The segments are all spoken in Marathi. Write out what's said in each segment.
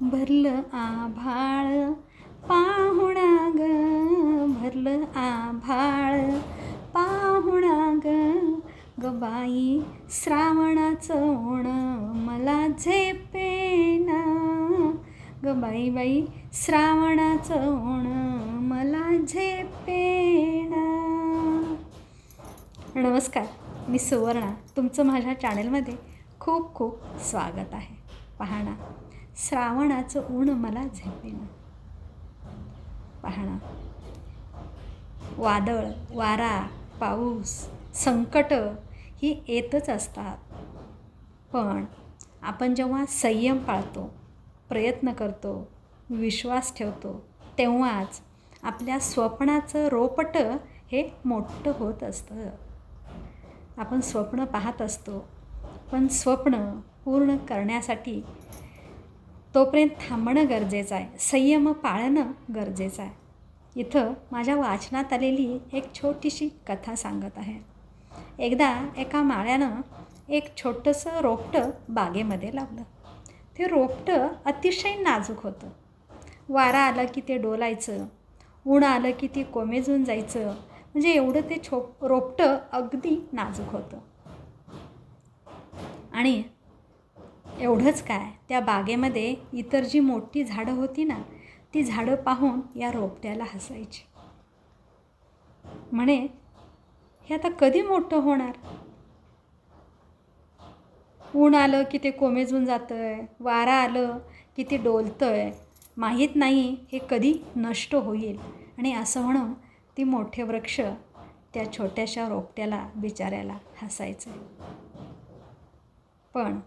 भरलं आभाळ पाहुणा ग भरलं आभाळ पाहुणा ग ग बाई श्रावणाचं ओण मला झेपेना ग बाई बाई श्रावणाचं ओण मला झेपेना नमस्कार मी सुवर्णा. तुमचं माझ्या चॅनलमध्ये खूप खूप स्वागत आहे. पाहणा श्रावणाचं ऊन मला झेपेना. पाहणा. वादळ वारा पाऊस संकट ही येतच असतात. पण आपण जेव्हा संयम पाळतो प्रयत्न करतो विश्वास ठेवतो तेव्हाच आपल्या स्वप्नाचं रोपटं हे मोठं होत असतं. आपण स्वप्न पाहत असतो पण स्वप्न पूर्ण करण्यासाठी तोपर्यंत थांबणं गरजेचं आहे. संयम पाळणं गरजेचं आहे. इथं माझ्या वाचनात आलेली एक छोटीशी कथा सांगत आहे. एकदा एका माळ्यानं एक छोटंसं रोपटं बागेमध्ये लावलं. ते रोपटं अतिशय नाजूक होतं. वारा आलं की ते डोलायचं ऊन आलं की ते कोमेजून जायचं म्हणजे एवढं ते छोप रोपटं अगदी नाजूक होतं. आणि एवढंच काय? त्या बागेमध्ये इतर जी मोठी झाडं होती ना ती झाडं पाहून या रोपट्याला हसायची. म्हणे हे आता कधी मोठं होणार? ऊन आलं की ते कोमेजून जातं आहे वारा आलं की ते डोलतं आहे माहीत नाही हे कधी नष्ट होईल. आणि असं म्हणून ती मोठे वृक्ष त्या छोट्याशा रोपट्याला बिचाऱ्याला हसायचं. पण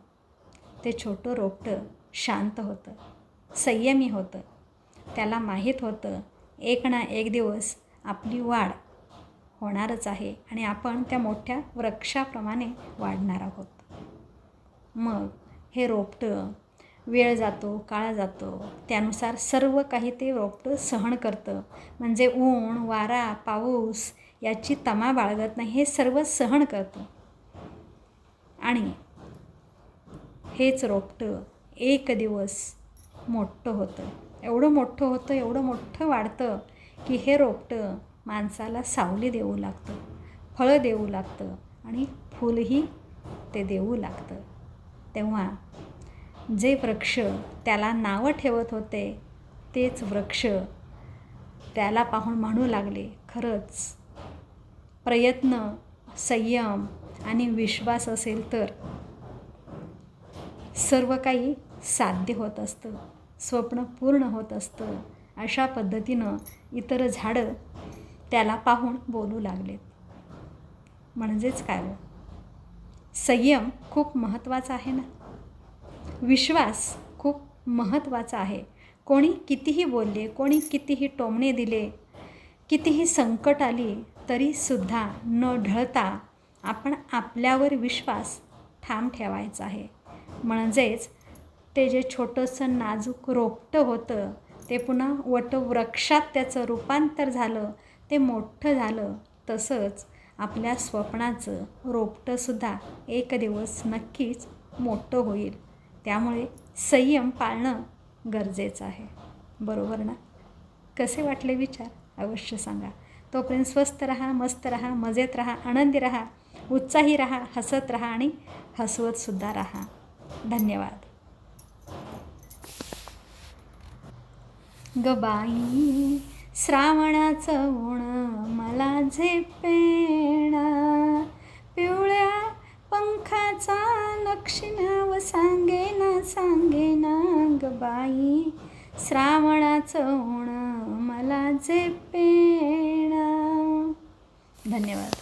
ते छोटं रोपटं शांत होतं. संयमी होतं. त्याला माहीत होतं एक ना एक दिवस आपली वाढ होणारच आहे आणि आपण त्या मोठ्या वृक्षाप्रमाणे वाढणार आहोत. मग हे रोपटं वेळ जातो काळ जातो. त्यानुसार सर्व काही ते रोपटं सहन करतं. म्हणजे ऊन वारा पाऊस याची तमा बाळगत नाही हे सर्व सहन करतं. आणि हेच रोपटं. एक दिवस मोठं होतं. एवढं मोठं होतं एवढं मोठं वाढतं की हे रोपटं माणसाला सावली देऊ लागतं फळं देऊ लागतं आणि फुलही ते देऊ लागतं. तेव्हा जे वृक्ष त्याला नावं ठेवत होते तेच वृक्ष त्याला पाहून म्हणू लागले खरंच प्रयत्न संयम आणि विश्वास असेल तर सर्व काही साध्य होत असतं. स्वप्न पूर्ण होत असतं. अशा पद्धतीनं इतर झाडं त्याला पाहून बोलू लागलेत. म्हणजेच काय हो? संयम खूप महत्त्वाचा आहे ना? विश्वास खूप महत्त्वाचा आहे. कोणी कितीही बोलले कोणी कितीही टोमणे दिले कितीही संकट आली तरीसुद्धा न ढळता आपण आपल्यावर विश्वास ठाम ठेवायचा आहे. म्हणजेच ते जे छोटंसं नाजूक रोपटं होतं ते पुन्हा वटवृक्षात त्याचं रूपांतर झालं ते मोठं झालं. तसंच आपल्या स्वप्नाचं रोपटंसुद्धा एक दिवस नक्कीच मोठं होईल. त्यामुळे संयम पाळणं गरजेचं आहे. बरोबर ना? कसे वाटले विचार? अवश्य सांगा. तोपर्यंत स्वस्त रहा मस्त रहा मजेत राहा आनंदी रहा उत्साही रहा हसत राहा आणि हसवतसुद्धा राहा. धन्यवाद. गबाई श्रावणाचं ऊण मला झेपेणा पिवळ्या पंखाचा नक्षिणाव सांगेना सांगेना गबाई श्रावणाचं ऊण मला झेपेणा धन्यवाद.